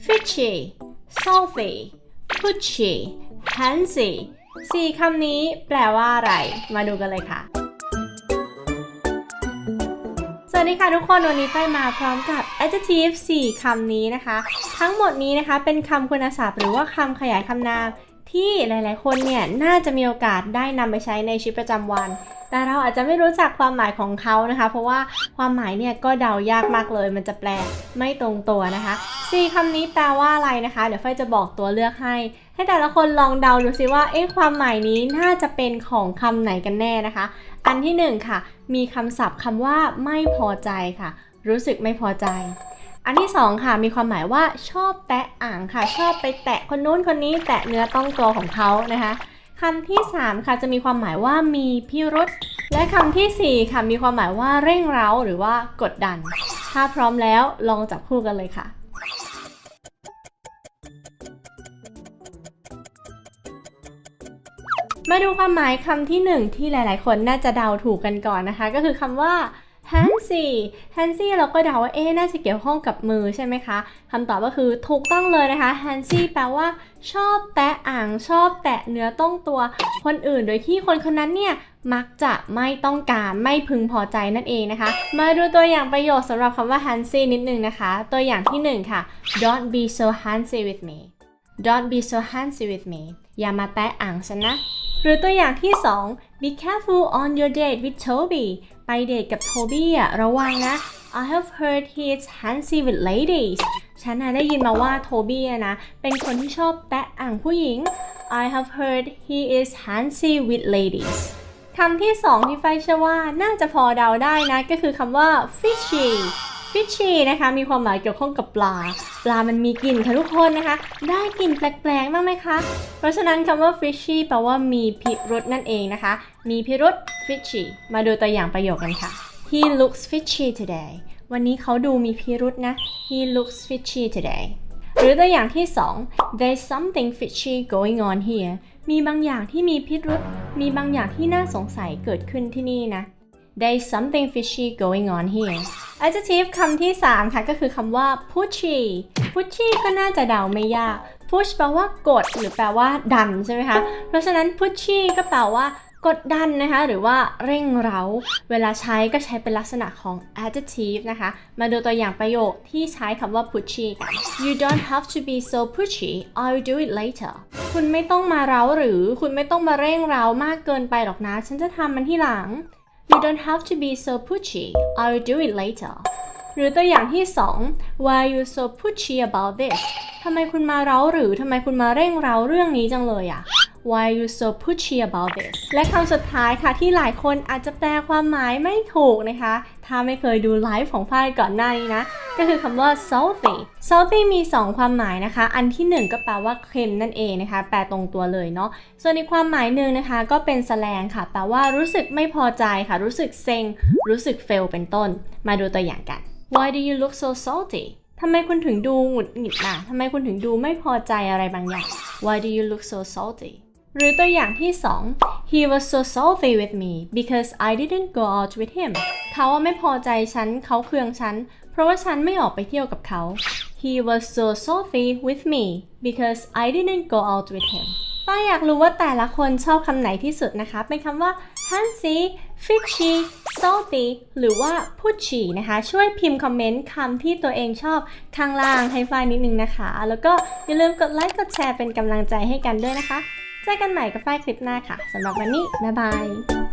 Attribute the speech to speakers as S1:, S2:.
S1: fishy salty pushy handsy สี่คำนี้แปลว่าอะไร มาดูกันเลยค่ะ สวัสดีค่ะทุกคน วันนี้ไฟมาพร้อมกับ adjective 4 คำนี้นะคะ ทั้งหมดนี้นะคะเป็นคำคุณศัพท์หรือว่าคำขยายคำนามที่หลาย ๆ คนเนี่ย น่าจะมีโอกาสได้นำไปใช้ในชีวิตประจำวัน แต่เราอาจจะไม่รู้จักความหมายของเขานะคะ เพราะว่าความหมายเนี่ยก็เดายากมากเลย มันจะแปลไม่ตรงตัวนะคะสี่คำนี้แปลว่าอะไรนะคะ เดี๋ยวไฟจะบอกตัวเลือกให้ ให้แต่ละคนลองเดาดูซิว่าเอ๊ะความหมายนี้น่าจะเป็นของคำไหนกันแน่นะคะ อันที่หนึ่งค่ะ มีคำศัพท์คำว่าไม่พอใจค่ะ รู้สึกไม่พอใจอันที่สองค่ะมีความหมายว่าชอบแตะอ่างค่ะ ชอบไปแตะคนนู้นคนนี้แตะเนื้อต้องตัวของเขานะคะ คำที่สามค่ะจะมีความหมายว่ามีพิรุษและคำที่สี่ค่ะมีความหมายว่าเร่งเร้าหรือว่ากดดัน ถ้าพร้อมแล้วลองจับคู่กันเลยค่ะ มาดูความหมายคำที่หนึ่งที่หลาย ๆ คนน่าจะเดาถูกกันก่อนนะคะ ก็คือคำว่า handsy handsy เราก็เดาว่าเอ๊น่าจะเกี่ยวข้องกับมือใช่ไหมคะคำตอบก็คือถูกต้องเลยนะคะ handsy แปลว่า ชอบแตะอ่างชอบแตะเนื้อต้องตัวคนอื่น โดยที่คนคนนั้นเนี่ยมักจะไม่ต้องการไม่พึงพอใจนั่นเองนะคะ มาดูตัวอย่างประโยชน์สำหรับคำว่า handsy นิดนึงนะคะ ตัวอย่างที่หนึ่งค่ะ don't be so handsy with me don't be so handsy with me อย่ามาแตะอ่างฉันนะ หรือตัวอย่างที่ 2 be careful on your date with Toby ไปเดทกับโทบี้อะระวังนะ I have heard he is handsy with ladies ฉันน่ะได้ยินมาว่าโทบี้อะนะ เป็นคนที่ชอบแตะอ่างผู้หญิง I have heard he is handsy with ladies คำที่2ที่ไฟเชื่อว่าน่าจะพอเดาได้นะ ก็คือคำว่า fishy fishy นะคะ มีความหมายเกี่ยวข้องกับปลา ปลามันมีกลิ่นค่ะทุกคนนะคะ ได้กลิ่นแปลกๆบ้างไหมคะ เพราะฉะนั้นคำว่า fishy แปลว่ามีพิรุษนั่นเองนะคะ มีพิรุษ fishy มาดูตัวอย่างประโยคกันค่ะ He looks fishy today วันนี้เขาดูมีพิรุษนะ He looks fishy today หรือตัวอย่างที่ 2 There's something fishy going on here มีบางอย่างที่มีพิรุษ มีบางอย่างที่น่าสงสัยเกิดขึ้นที่นี่นะ There's something fishy going on here adjective คำที่ 3 ค่ะ ก็คือคำว่า pushy pushy ก็น่าจะเดาไม่ยาก push แปลว่ากด หรือแปลว่าดันใช่ไหมคะ เพราะฉะนั้น pushy ก็แปลว่ากดดันนะคะ หรือว่าเร่งเร้า เวลาใช้ก็ใช้เป็นลักษณะของ adjective นะคะ มาดูตัวอย่างประโยคที่ใช้คำว่า pushy You don't have to be so pushy I'll do it later คุณไม่ต้องมาเร้าหรือคุณไม่ต้องมาเร่งเร้ามากเกินไปหรอกนะ ฉันจะทำมันที่หลัง You don't have to be so pushy I'll do it later หรือตัวอย่างที่ 2 Why are you so pushy about this ทำไมคุณมาเร้าหรือทำไมคุณมาเร่งเร้าเรื่องนี้จังเลยอะ Why are you so pushy about this และคำสุดท้ายค่ะที่หลายคนอาจจะแปลความหมายไม่ถูกนะคะ ถ้าไม่เคยดูไลฟ์ของฝ้ายก่อนหน้านี้นะ ก็คือคำว่า salty salty มี 2 ความหมายนะคะ อันที่ 1 ก็แปลว่าเค็มนั่นเองนะคะ แปลตรงตัวเลยเนาะ ส่วนอีกความหมายหนึ่งนะคะก็เป็นแสลงค่ะ แปลว่ารู้สึกไม่พอใจค่ะ รู้สึกเซ็ง รู้สึกเฟลเป็นต้น มาดูตัวอย่างกัน Why do you look so salty ทำไมคุณถึงดูหงุดหงิดน่ะ ทำไมคุณถึงดูไม่พอใจอะไรบางอย่าง Why do you look so salty หรือตัวอย่างที่ 2 He was so salty with me because I didn't go out with him เขาไม่พอใจฉัน เขาเคืองฉัน เพราะว่าฉันไม่ออกไปเที่ยวกับเขา He was so salty with me because I didn't go out with him ป้าอยากรู้ว่าแต่ละคนชอบคำไหนที่สุดนะคะ เป็นคำว่า handsy fishy salty หรือว่า pushy นะคะ ช่วยพิมพ์คอมเมนต์คำที่ตัวเองชอบข้างล่างให้ฝ้ายนิดนึงนะคะ แล้วก็อย่าลืมกดไลค์ กดแชร์เป็นกำลังใจให้กันด้วยนะคะ เจอกันใหม่กับฝ้ายคลิปหน้าค่ะสำหรับวันนี้บ๊ายบาย